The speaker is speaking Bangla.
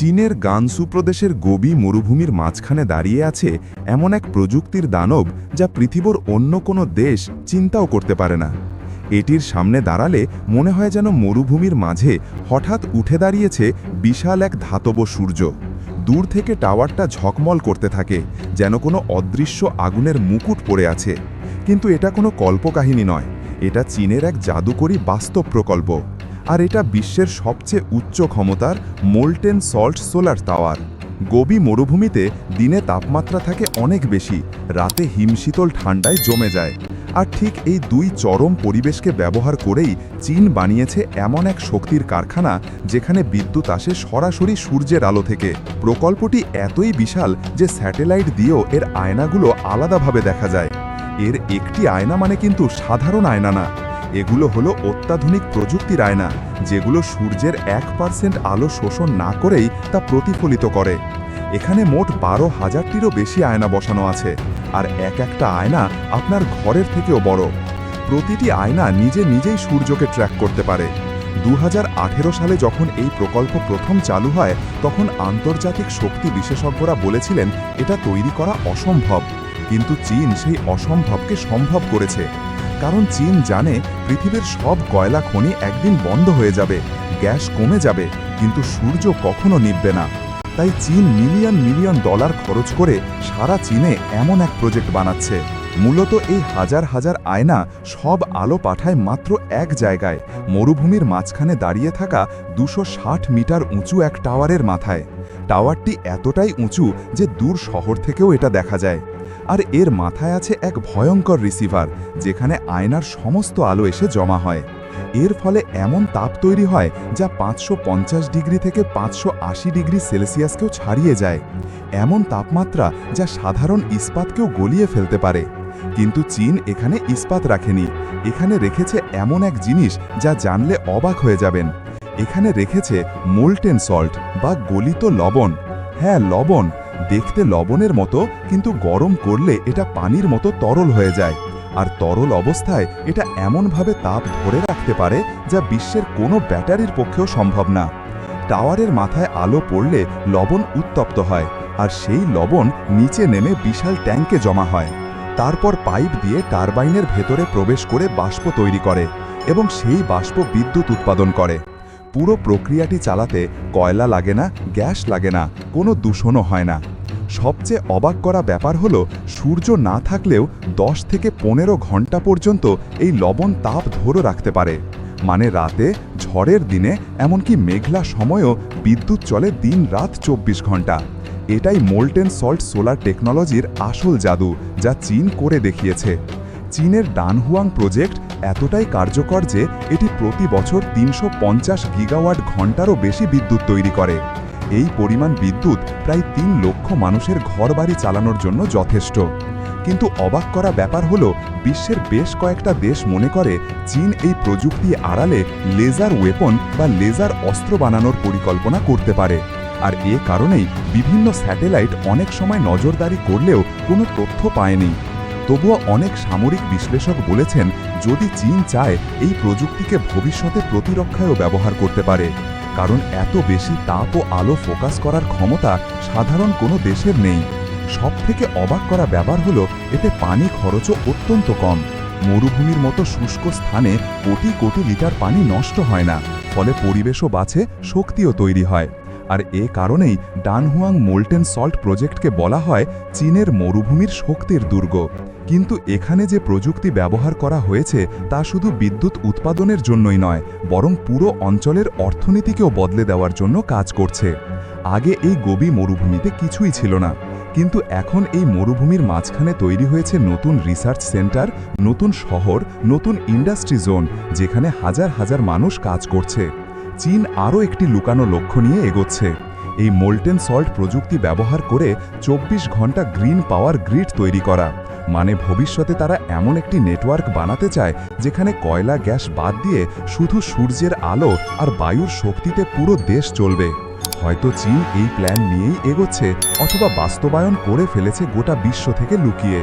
চীনের গানসু প্রদেশের গোবি মরুভূমির মাঝখানে দাঁড়িয়ে আছে এমন এক প্রযুক্তির দানব যা পৃথিবীর অন্য কোনো দেশ চিন্তাও করতে পারে না। এটির সামনে দাঁড়ালে মনে হয় যেন মরুভূমির মাঝে হঠাৎ উঠে দাঁড়িয়েছে বিশাল এক ধাতব সূর্য। দূর থেকে টাওয়ারটা ঝকমল করতে থাকে, যেন কোনো অদৃশ্য আগুনের মুকুট পড়ে আছে। কিন্তু এটা কোনো কল্পকাহিনী নয়, এটা চীনের এক জাদুকরী বাস্তব প্রকল্প। আর এটা বিশ্বের সবচেয়ে উচ্চ ক্ষমতার molten salt solar tower. Gobi মরুভূমিতে দিনে তাপমাত্রা থাকে অনেক বেশি, রাতে হিমশীতল ঠান্ডায় জমে যায়। আর ঠিক এই দুই চরম পরিবেশকে ব্যবহার করেই চীন বানিয়েছে এমন এক শক্তির কারখানা যেখানে বিদ্যুৎ আসে সরাসরি সূর্যের আলো থেকে। প্রকল্পটি এতই বিশাল যে স্যাটেলাইট দিয়েও এর আয়নাগুলো আলাদাভাবে দেখা যায়। এর একটি আয়না মানে কিন্তু সাধারণ আয়না না। এগুলো হলো অত্যাধুনিক প্রযুক্তির আয়না যেগুলো সূর্যের এক পার্সেন্ট আলো শোষণ না করেই তা প্রতিফলিত করে। এখানে মোট বারো হাজারটিরও বেশি আয়না বসানো আছে, আর এক একটা আয়না আপনার ঘরের থেকেও বড়। প্রতিটি আয়না নিজে নিজেই সূর্যকে ট্র্যাক করতে পারে। দু হাজার আঠেরো সালে যখন এই প্রকল্প প্রথম চালু হয়, তখন আন্তর্জাতিক শক্তি বিশেষজ্ঞরা বলেছিলেন, এটা তৈরি করা অসম্ভব। কিন্তু চীন সেই অসম্ভবকে সম্ভব করেছে। কারণ চীন জানে পৃথিবীর সব কয়লা খনি একদিন বন্ধ হয়ে যাবে, গ্যাস কমে যাবে, কিন্তু সূর্য কখনো নিববে না। তাই চীন মিলিয়ন মিলিয়ন ডলার খরচ করে সারা চীনে এমন এক প্রজেক্ট বানাচ্ছে। মূলত এই হাজার হাজার আয়না সব আলো পাঠায় মাত্র এক জায়গায়, মরুভূমির মাঝখানে দাঁড়িয়ে থাকা দুশো মিটার উঁচু এক টাওয়ারের মাথায়। টাওয়ারটি এতটাই উঁচু যে দূর শহর থেকেও এটা দেখা যায়। আর এর মাথায় আছে এক ভয়ঙ্কর রিসিভার, যেখানে আয়নার সমস্ত আলো এসে জমা হয়। এর ফলে এমন তাপ তৈরি হয় যা পাঁচশো পঞ্চাশ ডিগ্রি থেকে পাঁচশো আশি ডিগ্রি সেলসিয়াসকেও ছাড়িয়ে যায়। এমন তাপমাত্রা যা সাধারণ ইস্পাতকেও গলিয়ে ফেলতে পারে। কিন্তু চীন এখানে ইস্পাত রাখেনি। এখানে রেখেছে এমন এক জিনিস যা জানলে অবাক হয়ে যাবেন। এখানে রেখেছে মোল্টেন সল্ট বা গলিত লবণ। হ্যাঁ লবণ। দেখতে লবণের মতো, কিন্তু গরম করলে এটা পানির মতো তরল হয়ে যায়। আর তরল অবস্থায় এটা এমনভাবে তাপ ধরে রাখতে পারে, যা বিশ্বের কোনো ব্যাটারির পক্ষেও সম্ভব না। টাওয়ারের মাথায় আলো পড়লে লবণ উত্তপ্ত হয়, আর সেই লবণ নিচে নেমে বিশাল ট্যাঙ্কে জমা হয়। তারপর পাইপ দিয়ে টারবাইনের ভেতরে প্রবেশ করে বাষ্প তৈরি করে, এবং সেই বাষ্প বিদ্যুৎ উৎপাদন করে। পুরো প্রক্রিয়াটি চালাতে কয়লা লাগে না, গ্যাস লাগে না, কোনো দূষণও হয় না। সবচেয়ে অবাক করা ব্যাপার হলো, সূর্য না থাকলেও দশ থেকে পনেরো ঘণ্টা পর্যন্ত এই লবণ তাপ ধরে রাখতে পারে। মানে রাতে, ঝড়ের দিনে, এমনকি মেঘলা সময়ও বিদ্যুৎ চলে দিন রাত চব্বিশ ঘণ্টা। এটাই মোল্টেন সল্ট সোলার টেকনোলজির আসল জাদু, যা চীন করে দেখিয়েছে। চীনের ডানহুয়াং প্রজেক্ট এতটাই কার্যকর যে এটি প্রতি বছর তিনশো পঞ্চাশ গিগাওয়াট ঘন্টারও বেশি বিদ্যুৎ তৈরি করে। এই পরিমাণ বিদ্যুৎ প্রায় তিন লক্ষ মানুষের ঘরবাড়ি চালানোর জন্য যথেষ্ট। কিন্তু অবাক করা ব্যাপার হলো, বিশ্বের বেশ কয়েকটা দেশ মনে করে চীন এই প্রযুক্তি আড়ালে লেজার ওয়েপন বা লেজার অস্ত্র বানানোর পরিকল্পনা করতে পারে। আর এ কারণেই বিভিন্ন স্যাটেলাইট অনেক সময় নজরদারি করলেও কোনো তথ্য পায়নি। তবুও অনেক সামরিক বিশ্লেষক বলেছেন, যদি চীন চায়, এই প্রযুক্তিকে ভবিষ্যতে প্রতিরক্ষায়ও ব্যবহার করতে পারে। কারণ এত বেশি তাপ ও আলো ফোকাস করার ক্ষমতা সাধারণ কোনো দেশের নেই। সব থেকে অবাক করা ব্যাপার হলো, এতে পানি খরচও অত্যন্ত কম। মরুভূমির মতো শুষ্ক স্থানে কোটি কোটি লিটার পানি নষ্ট হয় না, ফলে পরিবেশও বাঁচে, শক্তিও তৈরি হয়। আর এ কারণেই ডানহুয়াং মোল্টেন সল্ট প্রজেক্টকে বলা হয়, চীনের মরুভূমির শক্তির দুর্গ। কিন্তু এখানে যে প্রযুক্তি ব্যবহার করা হয়েছে তা শুধু বিদ্যুৎ উৎপাদনের জন্যই নয়, বরং পুরো অঞ্চলের অর্থনীতিকেও বদলে দেওয়ার জন্য কাজ করছে। আগে এই গবি মরুভূমিতে কিছুই ছিল না, কিন্তু এখন এই মরুভূমির মাঝখানে তৈরি হয়েছে নতুন রিসার্চ সেন্টার, নতুন শহর, নতুন ইন্ডাস্ট্রি জোন, যেখানে হাজার হাজার মানুষ কাজ করছে। চীন আরও একটি লুকানো লক্ষ্য নিয়ে এগোচ্ছে। এই মোল্টেন সল্ট প্রযুক্তি ব্যবহার করে চব্বিশ ঘণ্টা গ্রিন পাওয়ার গ্রিড তৈরি করা। মানে ভবিষ্যতে তারা এমন একটি নেটওয়ার্ক বানাতে চায় যেখানে কয়লা, গ্যাস বাদ দিয়ে শুধু সূর্যের আলো আর বায়ুর শক্তিতে পুরো দেশ চলবে। হয়তো চীন এই প্ল্যান নিয়েই এগোচ্ছে অথবা বাস্তবায়ন করে ফেলেছে গোটা বিশ্ব থেকে লুকিয়ে।